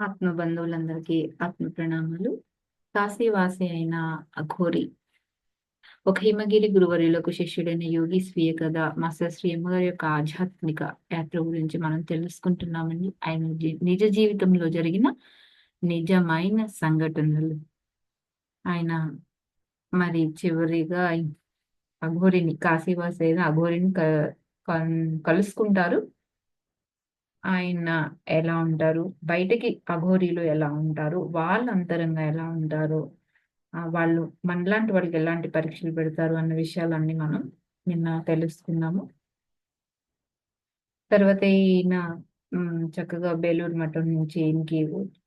ఆత్మ బంధువులందరికీ ఆత్మ ప్రణామాలు కాశీవాసి అయిన అఘోరి. ఒక హిమగిరి గురువరులకు శిష్యుడైన యోగి స్వీయ కథ మాస్టర్ శ్రీ అమ్మగారి యొక్క ఆధ్యాత్మిక యాత్ర గురించి మనం తెలుసుకుంటున్నామండి. ఆయన నిజ జీవితంలో జరిగిన నిజమైన సంఘటనలు. ఆయన మరి చివరిగా అఘోరిని కాశీవాసి అయిన అఘోరిని క- కలుసుకుంటారు. ఆయన ఎలా ఉంటారు? బయటకి అఘోరీలు ఎలా ఉంటారు? వాళ్ళ అంతరంగా ఎలా ఉంటారు? వాళ్ళు మనలాంటి వాళ్ళకి ఎలాంటి పరీక్షలు పెడతారు? అన్న విషయాలన్నీ మనం నిన్న తెలుసుకున్నాము. తర్వాత ఈయన చక్కగా బేలూరు మఠం నుంచి ఈయనకి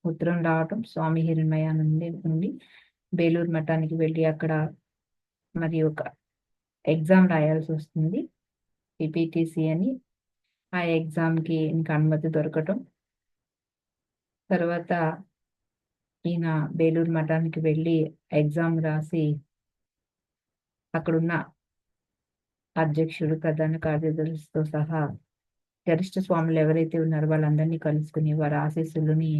ఉత్తరం రావటం స్వామి హిరణ్మయ నుండి నుండి బేలూరు మఠానికి వెళ్ళి అక్కడ మరి ఒక ఎగ్జామ్ రాయాల్సి వస్తుంది. పిపిటిసి అని ఆ ఎగ్జామ్కి ఇంకా అనుమతి దొరకటం. తర్వాత ఈయన బేలూరు మఠానికి వెళ్ళి ఎగ్జామ్ రాసి అక్కడున్న అధ్యక్షుడు ప్రధాన కార్యదర్శితో సహా గరిష్ట స్వాములు ఎవరైతే ఉన్నారో వాళ్ళందరినీ కలుసుకుని వారి ఆశీస్సులని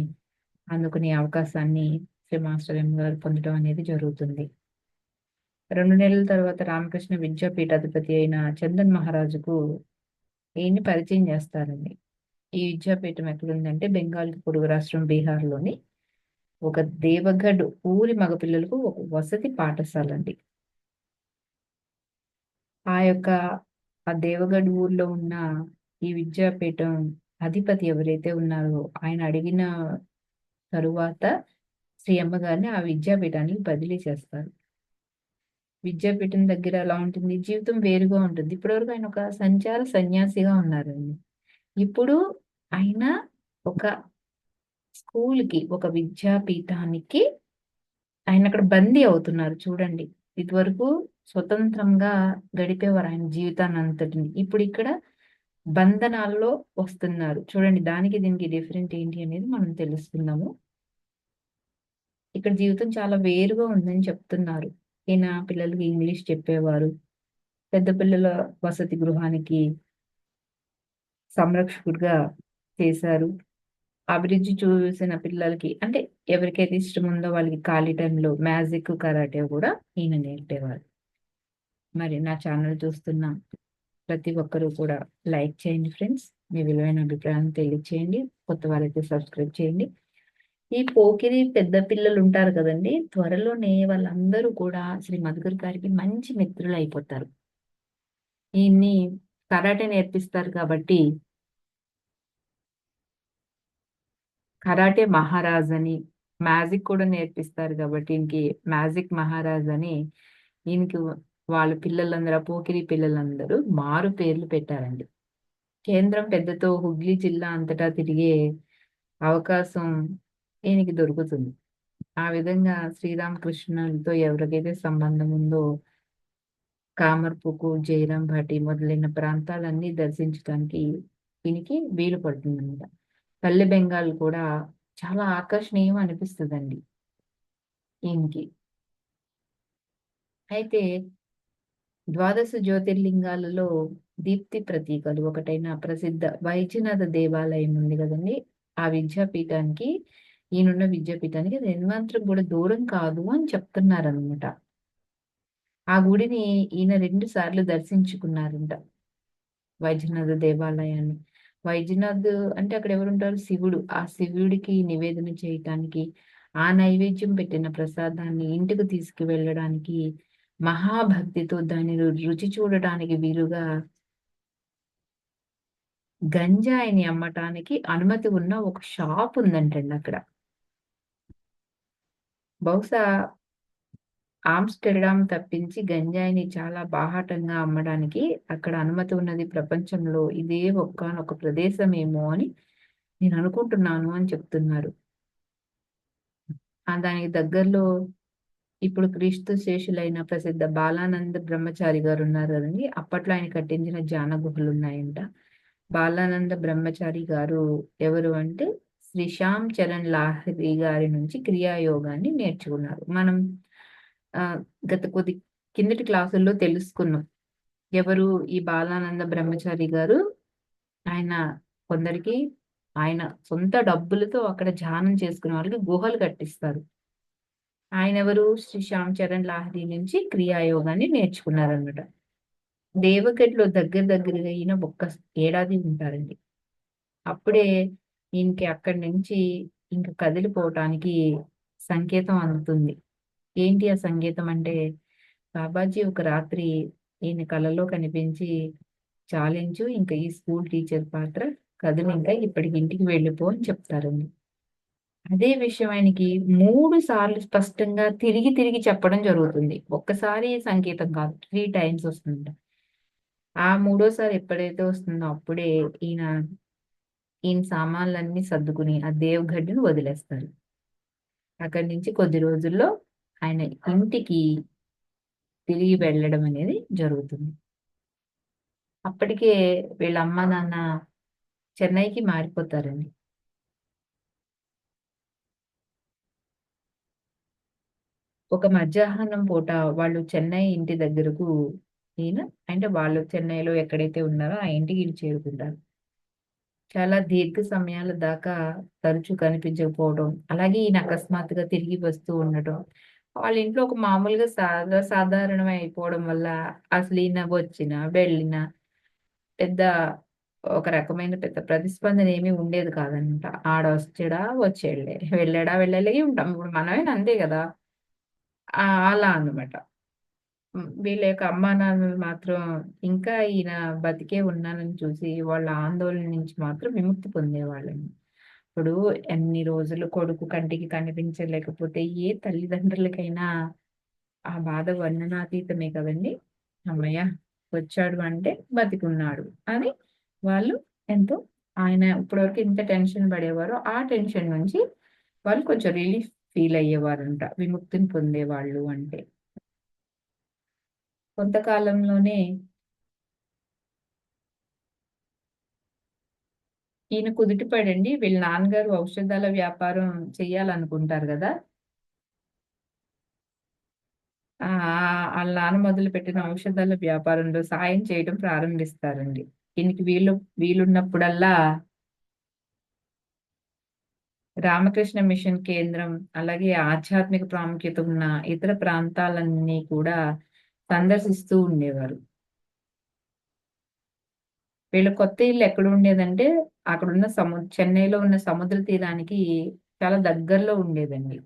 అందుకునే అవకాశాన్ని శ్రీ మాస్టర్ ఎం గారు పొందడం అనేది జరుగుతుంది. రెండు నెలల తర్వాత రామకృష్ణ విద్యాపీఠాధిపతి అయిన చందన్ మహారాజుకు ఈయన్ని పరిచయం చేస్తారండి ఈ విద్యాపీఠం ఎక్కడుందంటే బెంగాల్ పొరుగు రాష్ట్రం బీహార్లోని ఒక దేవగఢ్ ఊరి మగపిల్లలకు ఒక వసతి పాఠశాల అండి ఆ యొక్క ఆ దేవగఢ్ ఊర్లో ఉన్న ఈ విద్యాపీఠం అధిపతి ఎవరైతే ఉన్నారో ఆయన అడిగిన తరువాత శ్రీ అమ్మగారిని ఆ విద్యాపీఠానికి బదిలీ చేస్తారు. విద్యాపీఠం దగ్గర ఎలా ఉంటుంది. జీవితం వేరుగా ఉంటుంది. ఇప్పటివరకు ఆయన ఒక సంచార సన్యాసిగా ఉన్నారండి. ఇప్పుడు ఆయన ఒక స్కూల్కి ఒక విద్యాపీఠానికి ఆయన అక్కడ బందీ అవుతున్నారు. చూడండి. ఇదివరకు స్వతంత్రంగా గడిపేవారు ఆయన జీవితాన్ని అంతటిని. ఇప్పుడు ఇక్కడ బంధనాల్లో వస్తున్నారు. చూడండి. దానికి దీనికి డిఫరెంట్ ఏంటి అనేది మనం తెలుసుకుందాము. ఇక్కడ జీవితం చాలా వేరుగా ఉందని చెప్తున్నారు. ఈయన పిల్లలకి ఇంగ్లీష్ చెప్పేవారు. పెద్ద పిల్లల వసతి గృహానికి సంరక్షకుడిగా చేశారు. అభిరుచి చూసిన పిల్లలకి అంటే ఎవరికైతే ఇష్టం ఉందో వాళ్ళకి ఖాళీ టైంలో మ్యాజిక్ కరాటే కూడా ఈయన నేర్పేవారు. మరి నా ఛానల్ చూస్తున్న ప్రతి ఒక్కరూ కూడా లైక్ చేయండి ఫ్రెండ్స్. మీ విలువైన అభిప్రాయాన్ని తెలియచేయండి. కొత్త వారైతే సబ్స్క్రైబ్ చేయండి. ఈ పోకిరి పెద్ద పిల్లలు ఉంటారు కదండి త్వరలోనే వాళ్ళందరూ కూడా శ్రీ మధుకర్ గారికి మంచి మిత్రులు అయిపోతారు. ఈయన్ని కరాటే నేర్పిస్తారు కాబట్టి కరాటే మహారాజ్ అని మ్యాజిక్ కూడా నేర్పిస్తారు కాబట్టి ఈయనకి మ్యాజిక్ మహారాజ్ అని ఈయనకి వాళ్ళ పిల్లలందరూ ఆ పోకిరి పిల్లలందరూ మారు పేర్లు పెట్టారండి. కేంద్రం పెద్దతో హుగ్లీ జిల్లా అంతటా తిరిగే అవకాశం ఈయనకి దొరుకుతుంది? ఆ విధంగా శ్రీరామకృష్ణులతో ఎవరికైతే సంబంధం ఉందో కామర్పుకు జయరాం భాటి మొదలైన ప్రాంతాలన్నీ దర్శించడానికి దీనికి వీలు పడుతుందన్నమాట. పల్లె బెంగాల్ కూడా చాలా ఆకర్షణీయం అనిపిస్తుందండి ఈయనకి అయితే ద్వాదశ జ్యోతిర్లింగాలలో దీప్తి ప్రతీకలు ఒకటైన ప్రసిద్ధ వైద్యనాథ దేవాలయం ఉంది కదండి. ఆ విద్యాపీఠానికి ఈయనున్న విద్యాపీఠానికి నిర్మాంతరం కూడా దూరం కాదు అని చెప్తున్నారు అనమాట ఆ గుడిని ఈయన రెండు సార్లు దర్శించుకున్నారంట. వైద్యనాథ దేవాలయాన్ని. వైద్యనాథ్ అంటే అక్కడ ఎవరుంటారు? శివుడు. ఆ శివుడికి నివేదన చేయటానికి ఆ నైవేద్యం పెట్టిన ప్రసాదాన్ని ఇంటికి తీసుకువెళ్ళడానికి మహాభక్తితో దానిని రుచి చూడటానికి వీలుగా గంజాయిని అమ్మటానికి అనుమతి ఉన్న ఒక షాప్ ఉందంటండి అక్కడ. బహుశా ఆమ్స్టర్డామ్ తప్పించి గంజాయిని చాలా బాహాటంగా అమ్మడానికి అక్కడ అనుమతి ఉన్నది ప్రపంచంలో. ఇదే ఒక్కనొక ప్రదేశం ఏమో అని నేను అనుకుంటున్నాను అని చెప్తున్నారు. ఆ దానికి దగ్గరలో ఇప్పుడు క్రీస్తు శేషులైన ప్రసిద్ధ బాలానంద బ్రహ్మచారి గారు ఉన్నారు కదండి. అప్పట్లో ఆయన కట్టించిన జాన గుహలు ఉన్నాయంట బాలానంద బ్రహ్మచారి గారు ఎవరు అంటే శ్రీ శ్యామ్ చరణ్ లాహరి గారి నుంచి క్రియాయోగాన్ని నేర్చుకున్నారు. మనం ఆ గత కొద్ది కిందటి క్లాసుల్లో తెలుసుకున్నాం. ఎవరు ఈ బాలానంద బ్రహ్మచారి గారు? ఆయన కొందరికి ఆయన సొంత డబ్బులతో అక్కడ ధ్యానం చేసుకునే వాళ్ళకి గుహలు కట్టిస్తారు. ఆయన ఎవరు? శ్రీ శ్యామ్ చరణ్ లాహరి నుంచి క్రియాయోగాన్ని నేర్చుకున్నారనమాట దేవగడ్లో దగ్గర దగ్గరగా ఈయన ఒక్క ఏడాది ఉంటారండి. అప్పుడే ఈయనకి అక్కడి నుంచి ఇంక కదిలిపోవటానికి సంకేతం అందుతుంది. ఏంటి ఆ సంకేతం అంటే బాబాజీ ఒక రాత్రి ఈయన కలలో కనిపించి చాలించు ఇంకా ఈ స్కూల్ టీచర్ పాత్ర కథను ఇంకా ఇప్పటికి ఇంటికి వెళ్ళిపో అని చెప్తారండి. అదే విషయం ఆయనకి మూడు సార్లు స్పష్టంగా తిరిగి తిరిగి చెప్పడం జరుగుతుంది. ఒక్కసారి సంకేతం కాదు త్రీ టైమ్స్ వస్తుందంట. ఆ మూడోసారి ఎప్పుడైతే వస్తుందో అప్పుడే ఈయన ఈయన సామాన్లన్నీ సర్దుకుని ఆ దేవగడ్డను వదిలేస్తారు. అక్కడి నుంచి కొద్ది రోజుల్లో ఆయన ఇంటికి తిరిగి వెళ్ళడం అనేది జరుగుతుంది. అప్పటికే వీళ్ళ అమ్మ నాన్న చెన్నైకి మారిపోతారండి ఒక మధ్యాహ్నం పూట వాళ్ళు చెన్నై ఇంటి దగ్గరకు ఈయన అంటే వాళ్ళు చెన్నైలో ఎక్కడైతే ఉన్నారో ఆ ఇంటికి చేరుకుంటారు. చాలా దీర్ఘ సమయాల దాకా తరచూ కనిపించకపోవడం అలాగే ఈయన అకస్మాత్తుగా తిరిగి వస్తూ ఉండటం. వాళ్ళ ఇంట్లో ఒక మామూలుగా సాదా సాధారణం అయిపోవడం వల్ల అసలు ఈయన వచ్చిన వెళ్ళిన పెద్ద ఒక రకమైన పెద్ద ప్రతిస్పందన ఏమీ ఉండేది కాదనమాట ఆడ వచ్చాడా వచ్చేళ్ళే వెళ్ళాడా వెళ్ళలే ఉంటాం. ఇప్పుడు మనమే అంతే కదా. అలా అన్నమాట. వీళ్ళ యొక్క అమ్మా నాన్నలు మాత్రం ఇంకా ఈయన బతికే ఉన్నానని చూసి వాళ్ళ ఆందోళన నుంచి మాత్రం విముక్తి పొందేవాళ్ళని ఇప్పుడు ఎన్ని రోజులు కొడుకు కంటికి కనిపించలేకపోతే ఏ తల్లిదండ్రులకైనా ఆ బాధ వర్ణనాతీతమే కదండి. అమ్మయ్య వచ్చాడు అంటే బతికున్నాడు అని వాళ్ళు ఎంతో ఆయన ఇప్పటివరకు ఇంత టెన్షన్ పడేవారో ఆ టెన్షన్ నుంచి వాళ్ళు కొంచెం రిలీఫ్ ఫీల్ అయ్యేవారంట విముక్తిని పొందేవాళ్ళు అంటే. కొంతకాలంలోనే ఈయన కుదుటిపడండి. వీళ్ళ నాన్నగారు ఔషధాల వ్యాపారం చెయ్యాలనుకుంటారు కదా. ఆ వాళ్ళ నాన్న మొదలు పెట్టిన ఔషధాల వ్యాపారంలో సాయం చేయడం ప్రారంభిస్తారండి. ఈయనకి వీలు వీలున్నప్పుడల్లా రామకృష్ణ మిషన్ కేంద్రం అలాగే ఆధ్యాత్మిక ప్రాముఖ్యత ఉన్న ఇతర ప్రాంతాలన్నీ కూడా సందర్శిస్తూ ఉండేవారు. వీళ్ళ కొత్త ఇల్లు ఎక్కడ ఉండేదంటే అక్కడ ఉన్న సము చెన్నైలో ఉన్న సముద్ర తీరానికి చాలా దగ్గరలో ఉండేదండి.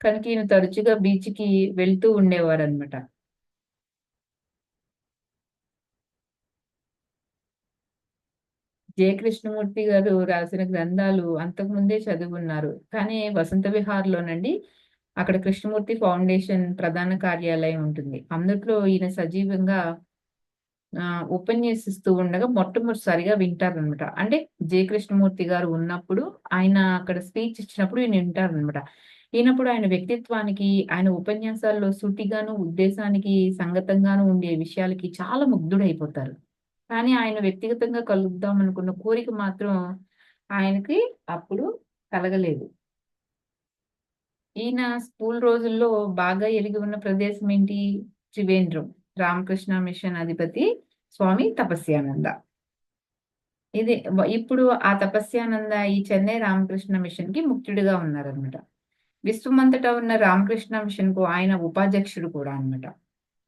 కనుక ఈయన తరచుగా బీచ్కి వెళ్తూ ఉండేవారు అనమాట జయ కృష్ణమూర్తి గారు రాసిన గ్రంథాలు అంతకుముందే చదువున్నారు కానీ వసంత విహార్లోనండి అక్కడ కృష్ణమూర్తి ఫౌండేషన్ ప్రధాన కార్యాలయం ఉంటుంది. అందులో ఈయన సజీవంగా ఆ, ఉపన్యసిస్తూ ఉండగా మొట్టమొదటిసారిగా వింటారనమాట అంటే జే. కృష్ణమూర్తి గారు ఉన్నప్పుడు ఆయన అక్కడ స్పీచ్ ఇచ్చినప్పుడు ఈయన వింటారనమాట ఈయనప్పుడు ఆయన వ్యక్తిత్వానికి ఆయన ఉపన్యాసాల్లో సూటిగాను ఉద్దేశానికి సంగతంగాను ఉండే విషయాలకి చాలా ముగ్ధుడైపోతారు. కానీ ఆయన వ్యక్తిగతంగా కలుద్దాం అనుకున్న కోరిక మాత్రం ఆయనకి అప్పుడు కలగలేదు. ఈయన స్కూల్ రోజుల్లో బాగా ఎలిగి ఉన్న ప్రదేశం ఏంటి? త్రివేంద్రం. రామకృష్ణ మిషన్ అధిపతి స్వామి తపస్యానంద. ఇది ఇప్పుడు ఆ తపస్యానంద ఈ చెన్నై రామకృష్ణ మిషన్కి ముఖ్యుడిగా ఉన్నారనమాట విశ్వమంతటా ఉన్న రామకృష్ణ మిషన్కు ఆయన ఉపాధ్యక్షుడు కూడా అన్నమాట.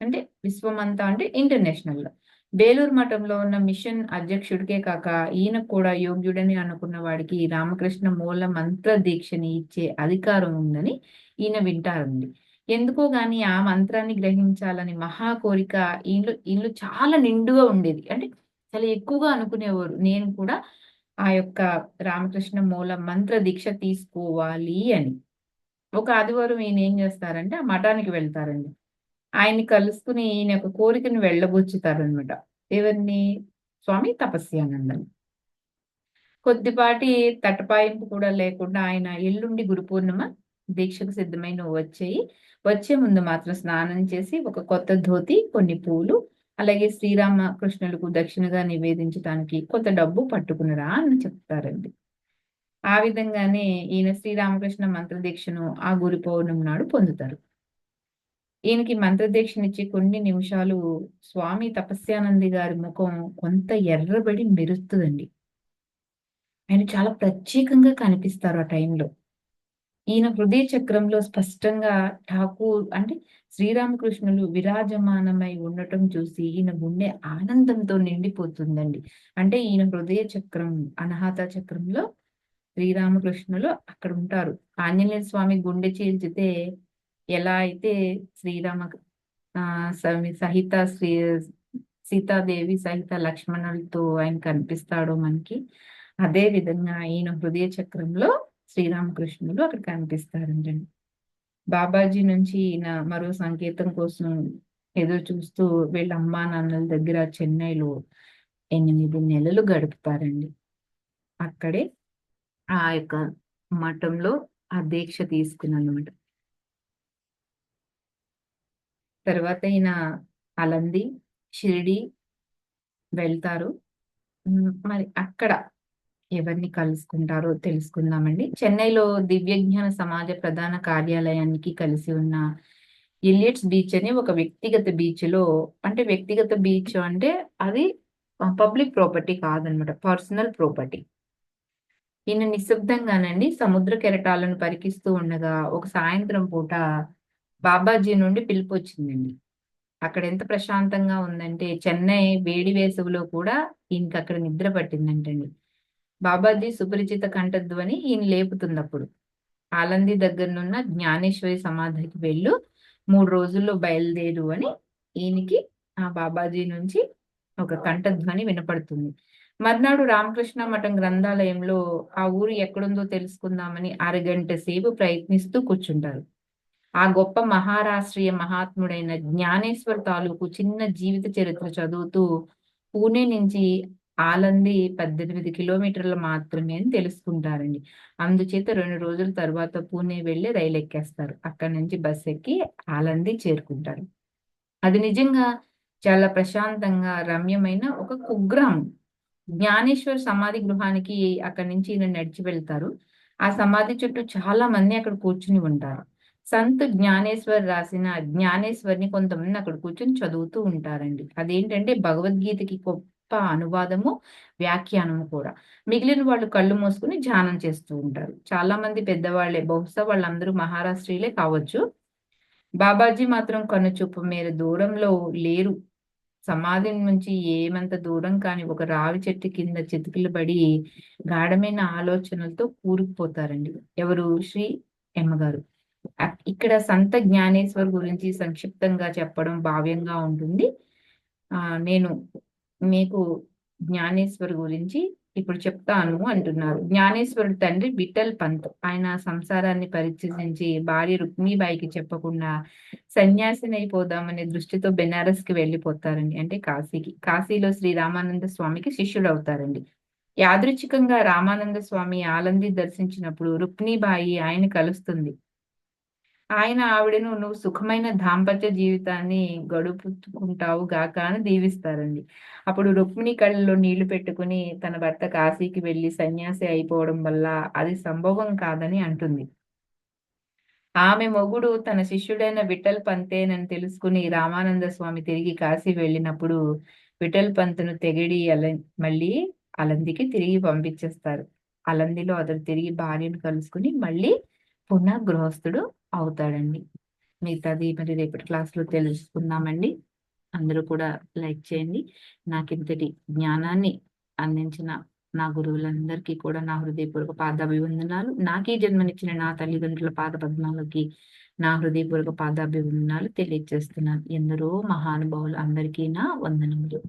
అంటే విశ్వమంతా అంటే ఇంటర్నేషనల్. బేలూరు మఠంలో ఉన్న మిషన్ అధ్యక్షుడికే కాక ఈయన కూడా యోగ్యుడని అనుకున్న వాడికి రామకృష్ణ మూల మంత్ర దీక్షని ఇచ్చే అధికారం ఉందని ఈయన వింటారండి. ఎందుకో గాని ఆ మంత్రాన్ని గ్రహించాలని మహా కోరిక ఈయనలో ఈయనలో చాలా నిండుగా ఉండేది. అంటే చాలా ఎక్కువగా అనుకునేవారు. నేను కూడా ఆ యొక్క రామకృష్ణ మూల మంత్ర దీక్ష తీసుకోవాలి అని. ఒక ఆదివారం ఈయన ఏం చేస్తారంటే ఆ మఠానికి వెళ్తారండి. ఆయన్ని కలుసుకుని ఈయన యొక్క కోరికను వెళ్ళబుచ్చుతారనమాట ఎవరిని? స్వామి తపస్యానందని. కొద్దిపాటి తటపాయింపు కూడా లేకుండా ఆయన ఎల్లుండి గురు పూర్ణిమ దీక్షకు సిద్ధమై నువ్వు వచ్చేయి. వచ్చే ముందు మాత్రం స్నానం చేసి ఒక కొత్త ధోతి కొన్ని పూలు అలాగే శ్రీరామ కృష్ణులకు దక్షిణగా నివేదించడానికి కొంత డబ్బు పట్టుకునిరా అని చెప్తారండి. ఆ విధంగానే ఈయన శ్రీరామకృష్ణ మంత్ర దీక్షను ఆ గురు పౌర్ణమి నాడు పొందుతారు. ఈయనకి మంత్రదీక్షనిచ్చి కొన్ని నిమిషాలు స్వామి తపస్యానంది గారి ముఖం కొంత ఎర్రబడి మెరుస్తుందండి. ఆయన చాలా ప్రత్యేకంగా కనిపిస్తారు ఆ టైంలో. ఈయన హృదయ చక్రంలో స్పష్టంగా ఠాకూర్ అంటే శ్రీరామకృష్ణులు విరాజమానమై ఉండటం చూసి ఈయన గుండె ఆనందంతో నిండిపోతుందండి. అంటే ఈయన హృదయ చక్రం అనాహత చక్రంలో శ్రీరామకృష్ణులు అక్కడ ఉంటారు. ఆంజనేయ స్వామి గుండె చీల్చితే ఎలా అయితే శ్రీరామ ఆ సహిత శ్రీ సీతాదేవి సహిత లక్ష్మణులతో ఆయన కనిపిస్తాడో మనకి అదే విధంగా ఈయన హృదయ చక్రంలో శ్రీరామకృష్ణులు అక్కడ కనిపిస్తారండి బాబాజీ నుంచి ఈయన మరో సంకేతం కోసం ఎదురు చూస్తూ వీళ్ళ అమ్మా నాన్నల దగ్గర చెన్నైలో ఎనిమిది నెలలు గడుపుతారండి. అక్కడే ఆ యొక్క మఠంలో ఆ దీక్ష తీసుకున్నమాట. తర్వాత ఈయన అలంది షిరిడి వెళ్తారు. మరి అక్కడ ఎవరిని కలుసుకుంటారో తెలుసుకుందామండి. చెన్నైలో దివ్యజ్ఞాన సమాజ ప్రధాన కార్యాలయానికి కలిసి ఉన్న ఇలియట్స్ బీచ్ అని ఒక వ్యక్తిగత బీచ్లో అంటే వ్యక్తిగత బీచ్ అంటే అది పబ్లిక్ ప్రాపర్టీ కాదనమాట పర్సనల్ ప్రాపర్టీ. ఈయన నిశ్శబ్దంగానండి సముద్ర కెరటాలను పరికిస్తూ ఉండగా ఒక సాయంత్రం పూట బాబాజీ నుండి పిలుపు వచ్చిందండి అక్కడ ఎంత ప్రశాంతంగా ఉందంటే చెన్నై వేడి వేసవిలో కూడా ఈయనకి అక్కడ నిద్ర పట్టిందంటండి. బాబాజీ సుపరిచిత కంఠధ్వని ఈయన లేపుతున్నప్పుడు ఆలంది దగ్గరనున్న జ్ఞానేశ్వరి సమాధికి వెళ్ళు మూడు రోజుల్లో బయలుదేరు అని ఈయనకి ఆ బాబాజీ నుంచి ఒక కంఠధ్వని వినపడుతుంది. మర్నాడు రామకృష్ణ మఠం గ్రంథాలయంలో ఆ ఊరు ఎక్కడుందో తెలుసుకుందామని అరగంట సేపు ప్రయత్నిస్తూ కూర్చుంటారు. ఆ గొప్ప మహారాష్ట్రీయ మహాత్ముడైన జ్ఞానేశ్వర్ తాలూకు చిన్న జీవిత చరిత్ర చదువుతూ పూణే నుంచి ఆలంది పద్దెనిమిది కిలోమీటర్లు మాత్రమే అని తెలుసుకుంటారండి. అందుచేత రెండు రోజుల తర్వాత పూణే వెళ్ళి రైలు ఎక్కేస్తారు అక్కడి నుంచి బస్ ఎక్కి ఆలంది చేరుకుంటారు. అది నిజంగా చాలా ప్రశాంతంగా రమ్యమైన ఒక కుగ్రామం. జ్ఞానేశ్వర్ సమాధి గృహానికి అక్కడి నుంచి ఈయన నడిచి వెళ్తారు. ఆ సమాధి చుట్టూ చాలా మంది అక్కడ కూర్చుని ఉంటారు. సంత్ జ్ఞానేశ్వర్ రాసిన జ్ఞానేశ్వర్ని కొంతమంది అక్కడ కూర్చొని చదువుతూ ఉంటారండి. అదేంటంటే భగవద్గీతకి గొప్ప అనువాదము వ్యాఖ్యానము కూడా. మిగిలిన వాళ్ళు కళ్ళు మూసుకుని ధ్యానం చేస్తూ ఉంటారు. చాలా మంది పెద్దవాళ్ళే బహుశా వాళ్ళందరూ మహారాష్ట్రీయులే కావచ్చు. బాబాజీ మాత్రం కనుచూపు మేర దూరంలో లేరు. సమాధి నుంచి ఏమంత దూరం కాని ఒక రావి చెట్టు కింద చితుకులు పడి గాఢమైన ఆలోచనలతో కూరుకుపోతారండి. ఎవరు? శ్రీ ఎమ్మగారు ఇక్కడ సంత జ్ఞానేశ్వర్ గురించి సంక్షిప్తంగా చెప్పడం భావ్యంగా ఉంటుంది. ఆ నేను మీకు జ్ఞానేశ్వర్ గురించి ఇప్పుడు చెప్తాను అంటున్నారు. జ్ఞానేశ్వరుడు తండ్రి విఠల్ పంత్. ఆయన సంసారాన్ని పరిచయించి భార్య రుక్మిబాయికి చెప్పకుండా సన్యాసిని అయిపోదామనే దృష్టితో బెనారస్కి వెళ్ళిపోతారండి. అంటే కాశీకి. కాశీలో శ్రీ రామానంద స్వామికి శిష్యుడు అవుతారండి యాదృచ్ఛికంగా రామానంద స్వామి ఆలంది దర్శించినప్పుడు రుక్మిబాయి ఆయన కలుస్తుంది. ఆయన ఆవిడను నువ్వు సుఖమైన దాంపత్య జీవితాన్ని గడుపుకుంటావు గాక అని దీవిస్తారండి. అప్పుడు రుక్మిణి కళ్ళలో నీళ్ళు పెట్టుకుని తన భర్త కాశీకి వెళ్ళి సన్యాసి అయిపోవడం వల్ల అది సంభవం కాదని అంటుంది. ఆమె మొగుడు తన శిష్యుడైన విఠల్ పంతేనని తెలుసుకుని రామానంద స్వామి తిరిగి కాశీ వెళ్ళినప్పుడు విఠల్ పంతును తెగిడి అల మళ్ళీ అలందికి తిరిగి పంపించేస్తారు. అలందిలో అతడు తిరిగి భార్యను కలుసుకుని మళ్ళీ పునః గృహస్థుడు అవుతాడండి. మిగతాది మరి రేపటి క్లాస్లో తెలుసుకుందామండి. అందరూ కూడా లైక్ చేయండి. నాకు ఇంతటి జ్ఞానాన్ని అందించిన నా గురువులందరికీ కూడా నా హృదయపూర్వక పాదాభివందనాలు. ఈ జన్మనిచ్చిన నా తల్లిదండ్రుల పాద పద్మాలకి నా హృదయపూర్వక పాదాభివందనాలు తెలియజేస్తున్నాను ఎందరో మహానుభావులు అందరికీ నా వందనములు.